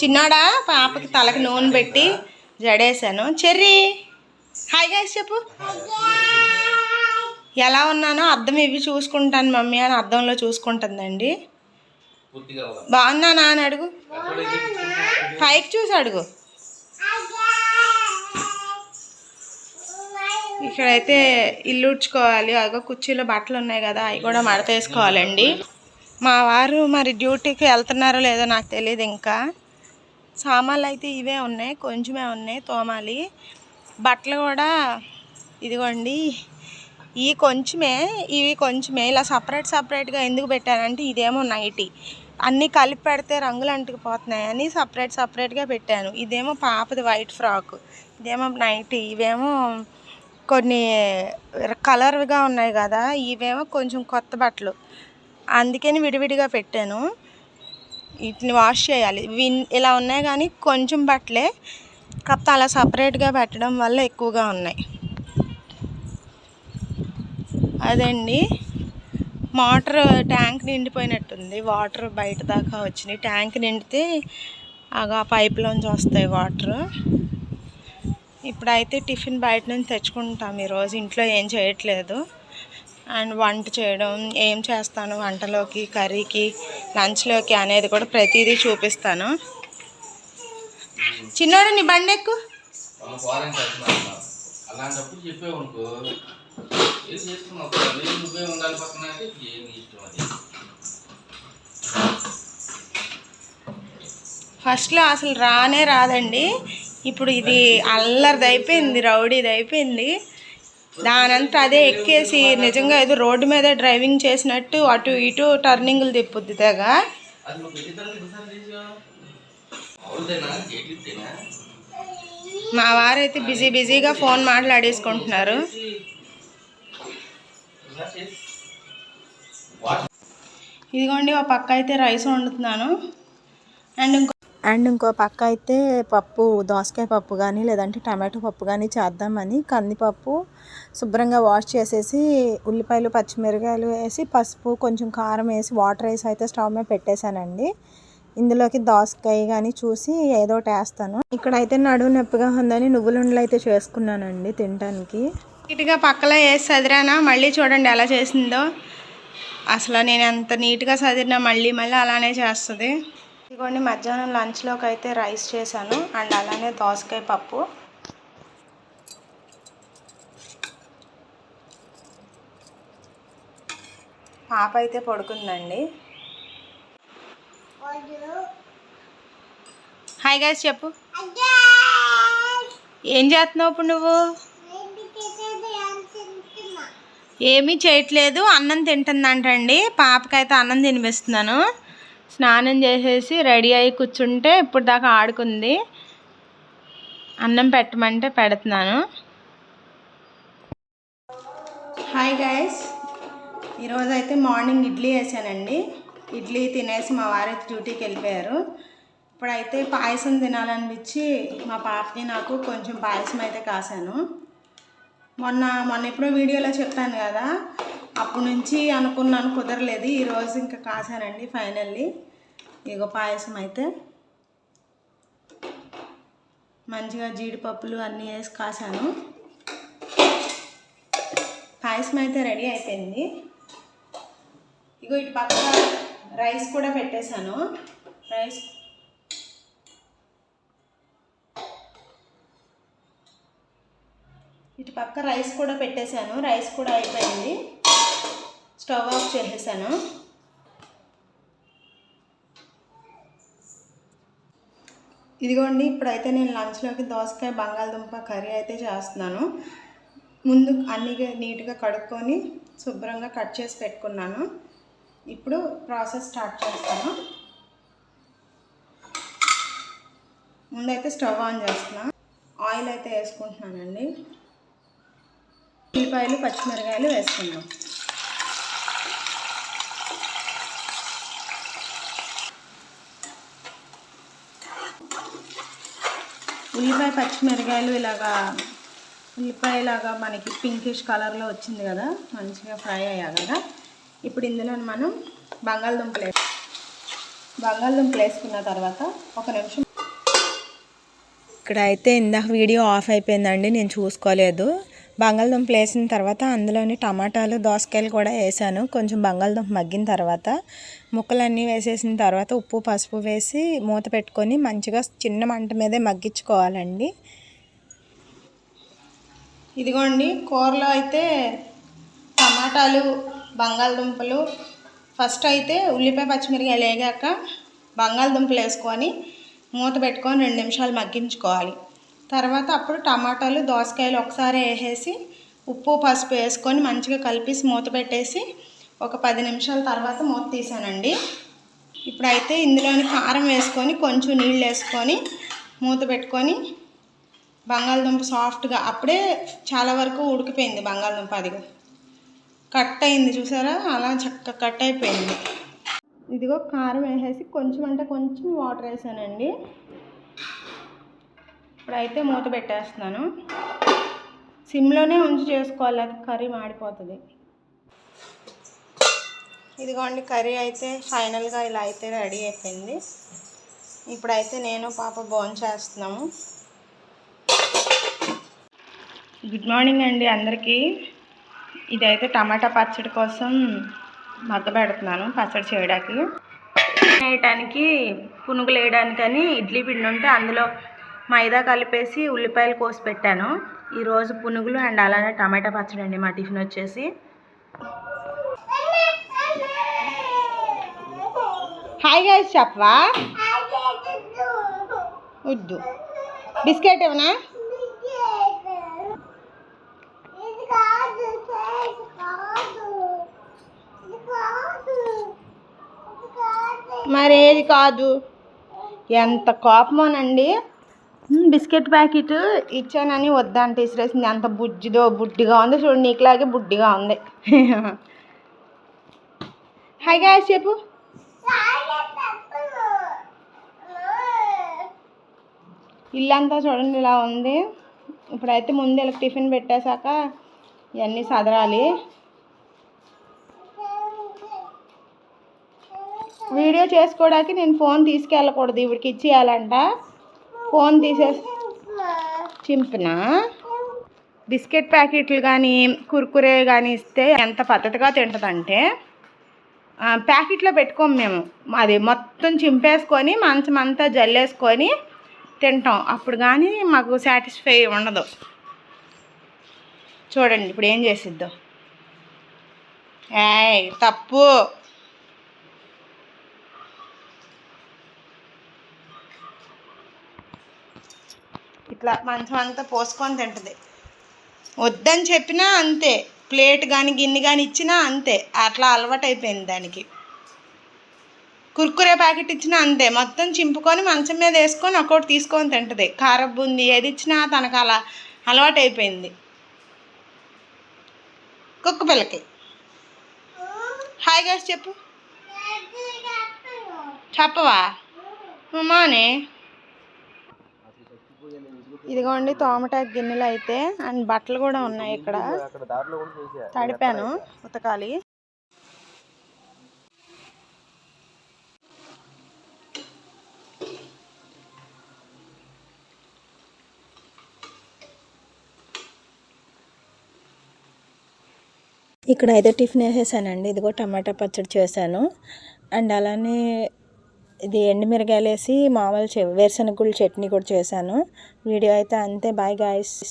చిన్నోడా? పాపకి తలకి నూనె పెట్టి జడేశాను. చెర్రీ హాయ్ గైస్ చెప్పు. ఎలా ఉన్నానో అద్దం ఇవి చూసుకుంటాను మమ్మీ అని అద్దంలో చూసుకుంటుందండి. బాగున్నానా అని అడుగు? పైకి చూసి అడుగు. ఇక్కడైతే ఇల్లు ఉడ్చుకోవాలి. అగో కుర్చీలో బట్టలు ఉన్నాయి కదా అవి కూడా మడత వేసుకోవాలండి మా వారు మరి డ్యూటీకి వెళ్తున్నారో లేదో నాకు తెలియదు ఇంకా. సామాన్లు అయితే ఇవే ఉన్నాయి కొంచెమే ఉన్నాయి తోమాలి. బట్టలు కూడా ఇదిగోండి ఈ కొంచెమే ఇవి కొంచెమే ఇలా సపరేట్ సపరేట్గా ఎందుకు పెట్టానంటే ఇదేమో నైటీ. అన్నీ కలిపి పెడితే రంగులు అంటుకుపోతున్నాయని సపరేట్ సపరేట్గా పెట్టాను. ఇదేమో పాపది వైట్ ఫ్రాక్ ఇదేమో నైటీ ఇవేమో కొన్ని కలర్గా ఉన్నాయి కదా ఇవేమో కొంచెం కొత్త బట్టలు. అందుకని విడివిడిగా పెట్టాను. వీటిని వాష్ చేయాలి. విన్ ఇలా ఉన్నాయి కానీ కొంచెం బట్టలే. కాకపోతే అలా సపరేట్గా పెట్టడం వల్ల ఎక్కువగా ఉన్నాయి. అదండి. Motor tank నిండిపోయినట్టుంది. వాటర్ బయట దాకా వచ్చినాయి. ట్యాంక్ నిండితే ఆగా పైప్లోంచి వస్తాయి వాటర్. ఇప్పుడైతే టిఫిన్ బయట నుంచి తెచ్చుకుంటాం ఈరోజు. ఇంట్లో ఏం చేయట్లేదు. అండ్ వంట చేయడం ఏం చేస్తాను వంటలోకి కర్రీకి లంచ్లోకి అనేది కూడా ప్రతిదీ చూపిస్తాను. చిన్నోడు నీ బండి ఎక్కు. మొన్న ఫారెన్ చేస్తున్నాను అలాంటప్పుడు చెప్పావు అనుకో ఏం చేసుకున్నావు లేదు నువ్వే ఉండాలి పక్కన అంటే ఏం నీ ఇష్టం అది? ఫస్ట్లో అసలు రానే రాదండి. ఇప్పుడు ఇది అల్లరిది అయిపోయింది రౌడీది అయిపోయింది దానంతా అదే ఎక్కేసి నిజంగా ఏదో రోడ్డు మీద డ్రైవింగ్ చేసినట్టు అటు ఇటు టర్నింగ్లు తిప్పుద్ది తెగ. మా వారైతే బిజీ బిజీగా ఫోన్ మాట్లాడేసుకుంటున్నారు. ఇదిగోండి ఒక పక్క అయితే రైస్ వండుతున్నాను. అండ్ ఇంకో అండ్ ఇంకో పక్క అయితే పప్పు దోసకాయ పప్పు కానీ లేదంటే టమాటో పప్పు కానీ చేద్దామని కందిపప్పు శుభ్రంగా వాష్ చేసేసి ఉల్లిపాయలు పచ్చిమిరకాయలు వేసి పసుపు కొంచెం కారం వేసి వాటర్ వేసి అయితే స్టవ్ మీద పెట్టేశానండి. ఇందులోకి దోసకాయ కానీ చూసి ఏదో ఒకటి వేస్తాను. ఇక్కడైతే నడువు నొప్పిగా ఉందని నువ్వులుండలు అయితే చేసుకున్నానండి తినడానికి నీట్గా పక్కలో వేసి సదిరానా? మళ్ళీ చూడండి ఎలా చేసిందో. అసలు నేను ఎంత నీట్గా చదివినా మళ్ళీ మళ్ళీ అలానే చేస్తుంది. ఇదిగోండి మధ్యాహ్నం లంచ్లోకి అయితే రైస్ చేశాను. అండ్ అలానే దోసకాయ పప్పు. పాప అయితే పడుకుందండి. హాయ్ గాయస్ చెప్పు. ఏం చేస్తున్నావు ఇప్పుడు నువ్వు? ఏమీ చేయట్లేదు అన్నం తింటుందంటండి. పాపకైతే అన్నం తినిపిస్తున్నాను. స్నానం చేసేసి రెడీ అయ్యి కూర్చుంటే ఇప్పుడు దాకా ఆడుకుంది. అన్నం పెట్టమంటే పెడుతున్నాను. హాయ్ గాయస్ ఈరోజు అయితే మార్నింగ్ ఇడ్లీ వేసానండి. ఇడ్లీ తినేసి మా వారైతే డ్యూటీకి వెళ్ళిపోయారు. ఇప్పుడైతే పాయసం తినాలనిపించి మా పాపకి నాకు కొంచెం పాయసం అయితే కాసాను మొన్న మొన్న ఎప్పుడో వీడియోలో చెప్పాను కదా అప్పటి నుంచి అనుకున్నాను కుదరలేదు. ఈరోజు ఇంకా కాసానండి ఫైనల్లీ. ఇగో పాయసం అయితే మంచిగా జీడిపప్పులు అన్నీ వేసి కాసాను పాయసం అయితే రెడీ అయిపోయింది. ఇగో ఇటు పక్క రైస్ కూడా పెట్టేశాను. రైస్ ఇటు పక్క రైస్ కూడా పెట్టేశాను. రైస్ కూడా అయిపోయింది. స్టవ్ ఆఫ్ చేసేసాను. ఇదిగోండి ఇప్పుడైతే నేను లంచ్లోకి దోసకాయ బంగాళదుంప కర్రీ అయితే చేస్తున్నాను. ముందు అన్ని నీట్గా కడుక్కొని శుభ్రంగా కట్ చేసి పెట్టుకున్నాను. ఇప్పుడు ప్రాసెస్ స్టార్ట్ చేస్తాను. ముందైతే స్టవ్ ఆన్ చేస్తున్నా. ఆయిల్ అయితే వేసుకుంటున్నానండి. ఉల్లిపాయలు పచ్చిమిరకాయలు వేసుకుందాం. ఉల్లిపాయ పచ్చిమిరకాయలు ఇలాగా ఉల్లిపాయ ఇలాగా మనకి పింకిష్ కలర్లో వచ్చింది కదా మంచిగా ఫ్రై అయ్యాక కదా. ఇప్పుడు ఇందులో మనం బంగాళదుంపలు వేసి బంగాళదుంపలు వేసుకున్న తర్వాత ఒక నిమిషం ఇక్కడ అయితే ఇందాక వీడియో ఆఫ్ అయిపోయిందండి నేను చూసుకోలేదు. బంగాళదుంపలు వేసిన తర్వాత అందులోని టమాటాలు దోసకాయలు కూడా వేసాను. కొంచెం బంగాళదుంప మగ్గిన తర్వాత ముక్కలన్నీ వేసేసిన తర్వాత ఉప్పు పసుపు వేసి మూత పెట్టుకొని మంచిగా చిన్న మంట మీదే మగ్గించుకోవాలండి. ఇదిగోండి కూరలో అయితే టమాటాలు బంగాళదుంపలు ఫస్ట్ అయితే ఉల్లిపాయ పచ్చిమిరకాయలు వేగాక బంగాళదుంపలు వేసుకొని మూత పెట్టుకొని రెండు నిమిషాలు మగ్గించుకోవాలి. తర్వాత అప్పుడు టమాటాలు దోసకాయలు ఒకసారి వేసేసి ఉప్పు పసుపు వేసుకొని మంచిగా కలిపేసి మూత పెట్టేసి ఒక పది నిమిషాల తర్వాత మూత తీసానండి. ఇప్పుడైతే ఇందులోని కారం వేసుకొని కొంచెం నీళ్ళు వేసుకొని మూత పెట్టుకొని బంగాళదుంప సాఫ్ట్గా అప్పుడే చాలా వరకు ఉడికిపోయింది బంగాళదుంప అది కట్ అయింది చూసారా? అలా చక్క కట్ అయిపోయింది. ఇదిగో కారం వేసేసి కొంచెం అంటే కొంచెం వాటర్ వేసానండి. ఇప్పుడైతే మూత పెట్టేస్తున్నాను. సిమ్లోనే ఉంచి చేసుకోవాలి. అది కర్రీ మాడిపోతుంది. ఇదిగోండి కర్రీ అయితే ఫైనల్గా ఇలా అయితే రెడీ అయిపోయింది. ఇప్పుడైతే నేను పాప బోన్ చేస్తున్నాము. గుడ్ మార్నింగ్ అండి అందరికీ. ఇదైతే టమాటా పచ్చడి కోసం మగ్గ పెడుతున్నాను పచ్చడి చేయడానికి. వేయటానికి పునుగులు వేయడానికని ఇడ్లీ పిండి ఉంటే అందులో మైదా కలిపేసి ఉల్లిపాయలు కోసి పెట్టాను. ఈరోజు పునుగులు అండ్ అలానే టమాటా పచ్చడి అండి మా టిఫిన్ వచ్చేసి. హాయ్ గైస్ చెప్పవా? వద్దు. బిస్కెట్ ఏమన్నా? మరేది కాదు. ఎంత కోపమోనండి. బిస్కెట్ ప్యాకెట్ ఇచ్చానని వద్దంటే ఇసిరేసింది. అంత బుజ్జిదో బుడ్డిగా ఉంది. చూడు నీకులాగే బుడ్డిగా ఉంది. హాయ్ గాయస్ చెప్పు. ఇల్లంతా చూడండి ఇలా ఉంది. ఇప్పుడైతే ముందు ఇలా టిఫిన్ పెట్టేశాక ఇవన్నీ సదరాలి. వీడియో చేసుకోవడానికి నేను ఫోన్ తీసుకెళ్ళకూడదు. ఇవిడికి ఇచ్చేయాలంట. ఫోన్ తీసే చింపిన? బిస్కెట్ ప్యాకెట్లు కానీ కుర్కురే కానీ ఇస్తే ఎంత పద్ధతిగా తింటుందంటే ప్యాకెట్లో పెట్టుకోము మేము. అది మొత్తం చింపేసుకొని మంచమంతా జల్లేసుకొని తింటాం. అప్పుడు కానీ మాకు సాటిస్ఫై ఉండదు. చూడండి ఇప్పుడు ఏం చేసిద్దో. ఏయ్ తప్పు. ఇట్లా మంచం అంతా పోసుకొని తింటుంది. వద్దని చెప్పినా అంతే. ప్లేట్ కానీ గిన్నె కానీ ఇచ్చినా అంతే. అట్లా అలవాటు అయిపోయింది దానికి. కుర్కురే ప్యాకెట్ ఇచ్చినా అంతే. మొత్తం చింపుకొని మంచం మీద వేసుకొని ఒక్కొక్కటి తీసుకొని తింటుంది. కారం బూంది ఏది ఇచ్చినా తనకు అలా అలవాటు అయిపోయింది కుక్క పిల్లకి. హాయ్ గారు చెప్పు. చెప్పవా? మానే. ఇదిగోండి తోమట గిన్నెలు అయితే అండ్ బట్టలు కూడా ఉన్నాయి ఇక్కడ. తడిపాను ఉతకాలి. ఇక్కడ అయితే టిఫిన్ వేసేసానండి. ఇదిగో టమాటా పచ్చడి చేశాను. అండ్ అలానే ఇది ఎండుమిరగాయలు వేసి మామూలు చె- వేరుశనగ గుళ్ళు చట్నీ కూడా చేశాను. వీడియో అయితే అంతే. Bye guys